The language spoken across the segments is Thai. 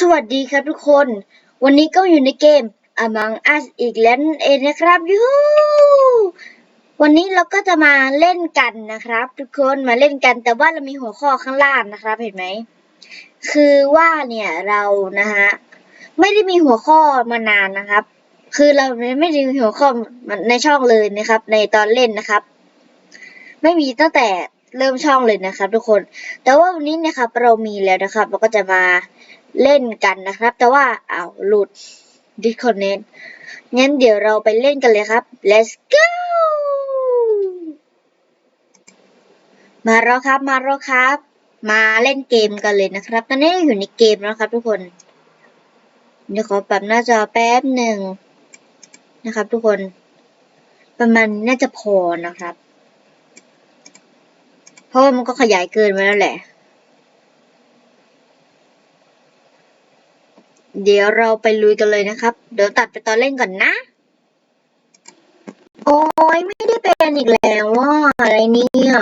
สวัสดีครับทุกคน วันนี้ก็อยู่ในเกม Among Us อีกแล้วนั่นเองนะครับยูวันนี้เราก็จะมาเล่นกันนะครับ ทุกคนมาเล่นกันแต่ว่าเรามีหัวข้อข้างล่างนะครับ เห็นไหม คือว่าเนี่ยเรานะฮะไม่ได้มีหัวข้อมานานนะครับ คือเราไม่ได้มีหัวข้อในช่องเลยนะครับ ในตอนเล่นนะครับ ไม่มีตั้งแต่เริ่มช่องเลยนะครับ ทุกคน แต่ว่าวันนี้เนะครับเรามีแล้วนะครับ เราก็จะมา เล่นกันนะครับ แต่ว่าอ้าวหลุด disconnect งั้นเดี๋ยวเราไปเล่นกันเลยครับ let's go มาแล้วครับ มาแล้วครับ มาเล่นเกมกันเลยนะครับ ตอนนี้อยู่ในเกมแล้วครับ ทุกคน เดี๋ยวขอปรับหน้าจอแป๊บหนึ่งนะครับ ทุกคน ประมาณน่าจะพอนะครับ เพราะว่ามันก็ขยายเกินไปแล้วแหละ เดี๋ยวเราไปลุยกันเลยนะครับ เดี๋ยวตัดไปตอนเล่นก่อนนะ โอ้ยไม่ได้เป็นอีกแล้วว่าอะไรเนี่ย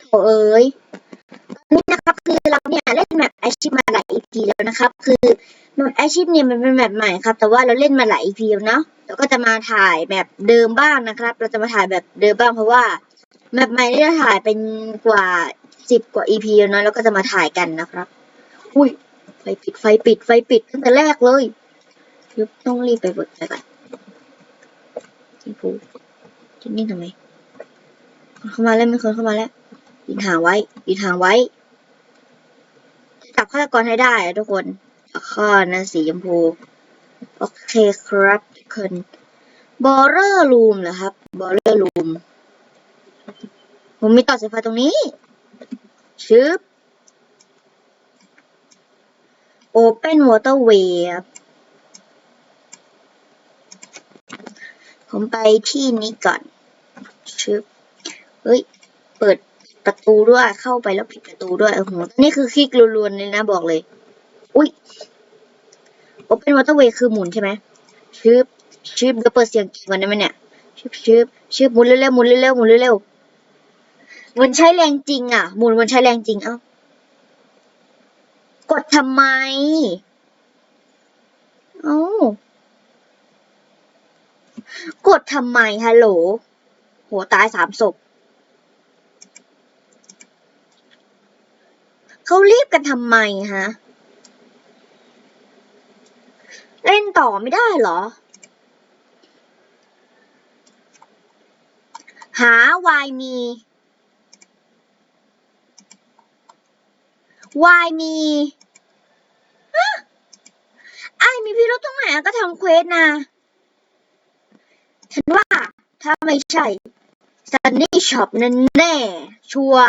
โถเอ้ยตอนนี้นะครับคือเราเนี่ยเล่นแมปอาชีพมาหลาย EP แล้วนะครับ คือแมปอาชีพเนี่ยมันเป็นแมปใหม่ครับ แต่ว่าเราเล่นมาหลาย EP แล้วเนาะเราก็จะมาถ่ายแบบเดิมบ้างนะครับ เราจะมาถ่ายแบบเดิมบ้างเพราะว่าแมปใหม่ที่เราถ่ายเป็นกว่าสิบกว่า EP แล้วเนาะแล้วก็จะมาถ่ายกันนะครับ อุ้ย ไฟปิดไฟปิดไฟปิดตั้งแต่แรกเลยยุบต้องรีบไปเปิดไฟก่อนจิฟูจินี่ทำไมเข้ามาแล้วมีคนเข้ามาแล้วยืนห่างไว้ยืนห่างไว้จับฆาตกรให้ได้ทุกคนข้อนะสีชมพู โอเคครับทุกคนบอเรอร์รูมเหรอครับบอเรอร์รูมผมมีต่อสายไฟตรงนี้ชึบ Open Waterway ผมไปที่นี้ก่อนชึบเฮ้ย เปิดประตูด้วยเข้าไปแล้วปิดประตูด้วยโอ้โหนี่คือคลิกรัวๆเลยนะบอกเลย อุ้ย Open Waterway คือหมุนใช่ไหมชึบชึบเดี๋ยวเปิดเสียงก่อนได้ไหมเนี่ยชึบชึบชึบหมุนเร็วๆหมุนเร็วๆหมุนเร็วๆมันใช้แรงจริงอะหมุนมันใช้แรงจริงเอ้า ดทำไม เอ้ากดทำไมฮัลโหลโหตายสามศพเขารีบกันทำไมฮะ เล่นต่อไม่ได้เหรอ หาวายมีวายมีฮะไอมีพิรุธตรงไห นก็ทำเควสนะฉันว่าถ้าไม่ใช่ซันนี่ช็อปนั่นแน่ ชัวร์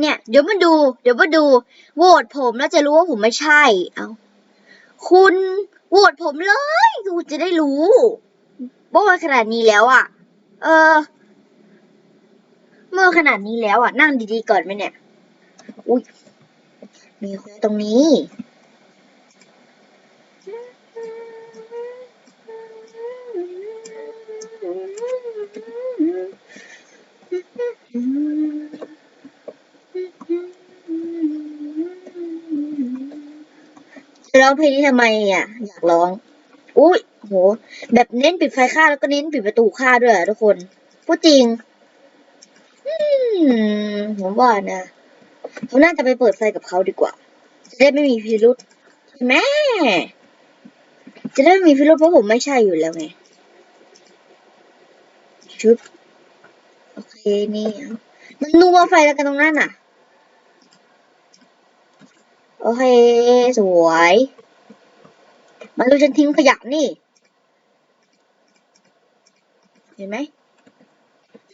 เนี่ย เดี๋ยวมาดู เดี๋ยวมาดู โหวตผมแล้วจะรู้ว่าผมไม่ใช่ เอาคุณโหวตผมเลยคุณจะได้รู้ว่าขนาดนี้แล้วอะ เออ เมื่อขนาดนี้แล้วอะ นั่งดีๆก่อนไหมเนี่ย อุ้ย มีคนตรงนี้ จะร้องเพลงนี้ทำไมอะ อยากร้อง อุ้ยโห แบบเน้นปิดไฟค่าแล้วก็เน้นปิดประตูค่าด้วยอะทุกคน พูดจริง อืมผมว่านะ ผมน่าจะไปเปิดไฟกับเขาดีกว่า จะได้ไม่มีพิรุษใช่จะได้ไม่มีพิรุษเพราะผมไม่ใช่อยู่แล้วไงชุบโอเคนี่มันนัวไฟแล้วกันตรงนั้นน่ะ โอเค สวยมาดูฉันทิ้งขยะนี่ เห็นไหม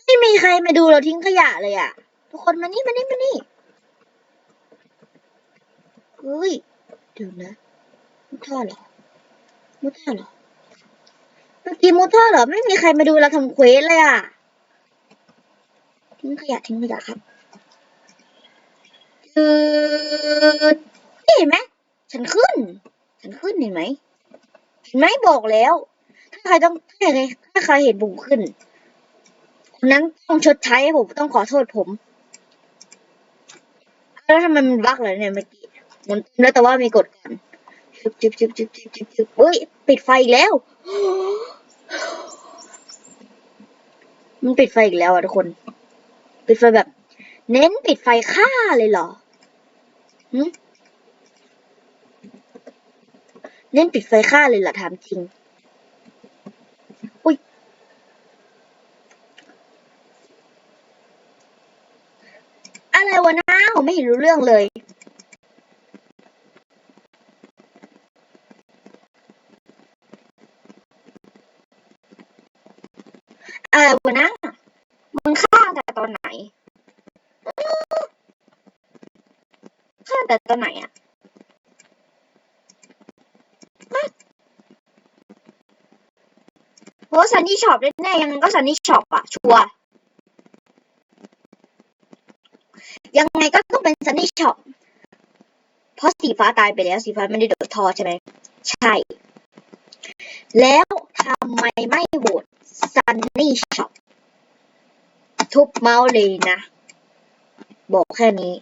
ไม่มีใครมาดูเราทิ้งขยะเลยอะ ทุกคนมานี่มานี่มานี่ เฮ้ยเดี๋ยวนะมุดท่อเหรอมุดท่อเหรอเมื่อกี้มุดท่อเหรอไม่มีใครมาดูเราทำเควสเลยอะทิ้งขยะทิ้งขยะครับคือเห็นไหมฉันขึ้น ฉันขึ้นเห็นไหมเห็นไหมบอกแล้ว ถ้าใครต้องถ้าใครถ้าใครเห็นผมขึ้นคนนั้นต้องชดใช้ผมต้องขอโทษผมแล้วทำไมมันบักเลยเนี่ยเมื่อกี้ มุนแล้วแต่ว่ามีกดก่อนจึ๊บจึ๊บจึ๊บจึ๊บจึ๊บจึ๊บจึ๊บเฮ้ย ปิดไฟอีกแล้ว มันปิดไฟอีกแล้วอะทุกคน ปิดไฟแบบ เน้นปิดไฟฆ่าเลยเหรอหึเน้นปิดไฟฆ่าเลยเหรอถามจริง อุ้ย อะไรวะนะผมไม่เห็นรู้เรื่องเลย เอะไรวะนะมึงฆ่าแต่ตอนไหนฆ่าแต่ตอนไหนอะโหซันนี่ช็อปแน่ๆยังไงก็ซันนี่ช็อปอะชัวร์ยังไงก็ต้องเป็นซันนี่ช็อปเพราะสีฟ้าตายไปแล้วสีฟ้าไม่ได้โดดทอใช่ไหม ใช่ แล้วทำไมไม่โหวต ซันนี่ช็อปทุบเมาส์เลยนะ บอกแค่นี้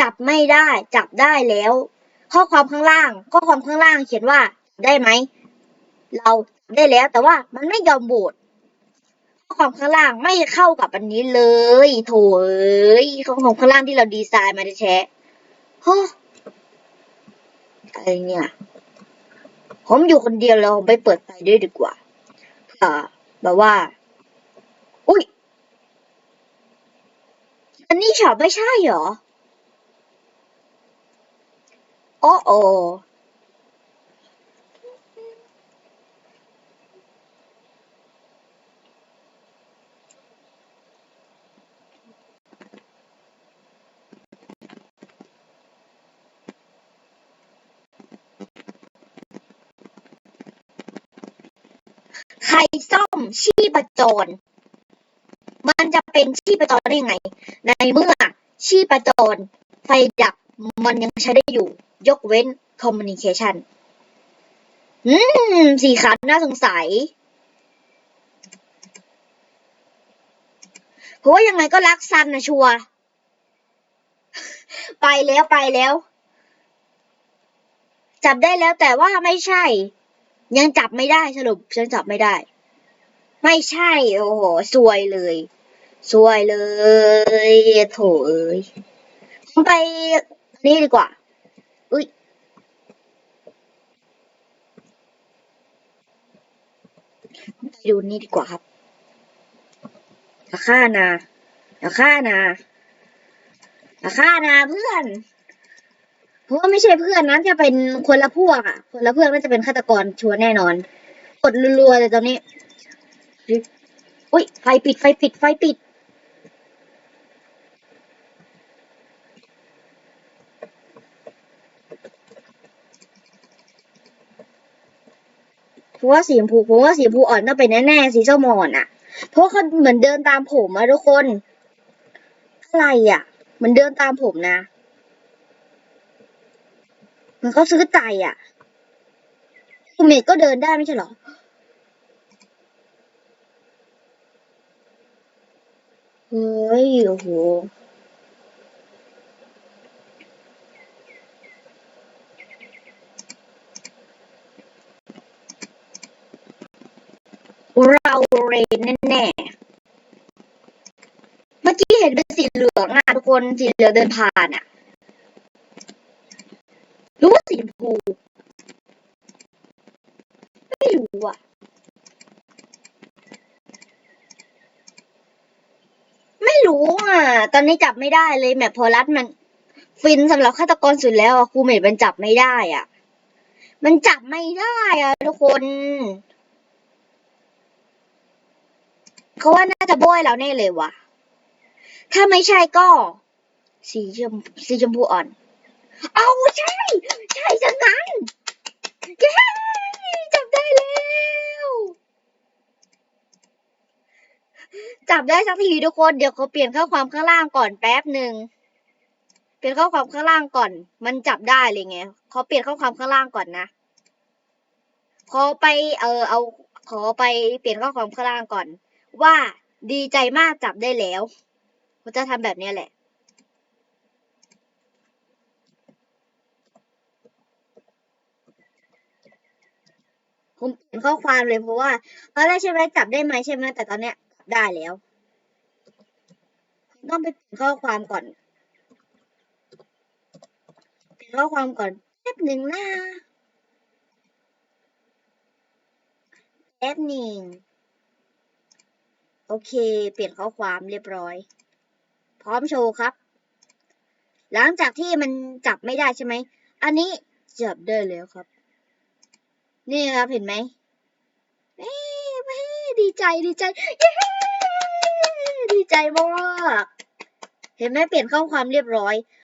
จับไม่ได้ จับได้แล้ว ข้อความข้างล่าง ข้อความข้างล่างเขียนว่าได้ไหม เราได้แล้วแต่ว่ามันไม่ยอมโหวตข้อความข้างล่างไม่เข้ากับอันนี้เลยโถเอ้ยข้อความข้างล่างที่เราดีไซน์มาแท้ๆฮะอะไรเนี่ย ผมอยู่คนเดียวแล้วผมไปเปิดไฟด้วยดีกว่า เผื่อแบบว่า อุ้ย อันนี้ช็อปไม่ใช่เหรอ โอ้โอ ซ่อมชีพจร มันจะเป็นชีพจรได้ยังไง ในเมื่อชีพจรไฟดับมันยังใช้ได้อยู่ ยกเว้น communication อืม สีขาวน่าสงสัย เพราะว่ายังไงก็รักซันนะชัว ไปแล้วไปแล้ว จับได้แล้วแต่ว่าไม่ใช่ ยังจับไม่ได้สรุปฉันจับไม่ได้ ไม่ใช่ โอ้โหซวยเลยซวยเลยโถเอ้ยไปนี่ดีกว่า อุ้ยไปดูนี่ดีกว่าครับอย่าฆ่านะอย่าฆ่านะอย่าฆ่านะเพื่อน เพราะว่าไม่ใช่เพื่อนนั้นจะเป็นคนละพวกอะ คนละเพวกน่าจะเป็นฆาตกรชัวร์แน่นอน กดรัวๆเลยตอนนี้อุ้ยไฟปิดไฟปิดไฟปิดเพราะว่าสีชมพูเพราะว่าสีชมพูอ่อนต้องเป็นแน่ๆสีส้มอ่อนอะ เพราะเขาเหมือนเดินตามผมอะทุกคน อะไรอะเหมือนเดินตามผมนะ มันเขาซื้อใจอะคุณเมย์ก็เดินได้ไม่ใช่เหรอ เฮ้ย โอ้โหเราเรนแน่ๆ เมื่อกี้เห็นเป็นสีเหลืองอะทุกคน สีเหลืองเดินผ่านอะ สีชมพู ไม่รู้อะไม่รู้อะ ตอนนี้จับไม่ได้เลยแมพพอรัสมัน ฟินสำหรับฆาตกรสุดแล้วอะครูเมดมันจับไม่ได้อะ มันจับไม่ได้อะทุกคนเขาว่าน่าจะโบยแล้วแน่เลยว่ะ ถ้าไม่ใช่ก็ สีชมสีชมพูอ่อน เอาใช่ ใช่จังงั้นเย้จับได้แล้วจับได้สักทีทุกคนเดี๋ยวเขาเปลี่ยนข้อความข้างล่างก่อนแป๊บหนึ่งเปลี่ยนข้อความข้างล่างก่อน มันจับได้เลยไงเขาเปลี่ยนข้อความข้างล่างก่อนนะขอไปเออเอาขอไปเปลี่ยนข้อความข้างล่างก่อน ว่าดีใจมากจับได้แล้วเขาจะทำแบบนี้แหละ ผมเปลี่ยนข้อความเลยเพราะว่าตอนแรกใช่ไหมจับได้ไหมใช่ไหมแต่ตอนเนี้ยจับได้แล้วผมต้องไปเปลี่ยนข้อความก่อนเปลี่ยนข้อความก่อนแป๊บหนึ่งนะแป๊บหนึ่งโอเค เปลี่ยนข้อความเรียบร้อย พร้อมโชว์ครับ หลังจากที่มันจับไม่ได้ใช่ไหม อันนี้จับได้แล้วครับ นี่ครับเห็นไหมเอ้เว้ดีใจดีใจเย้ดีใจมาก เห็นไหมเปลี่ยนข้อความเรียบร้อย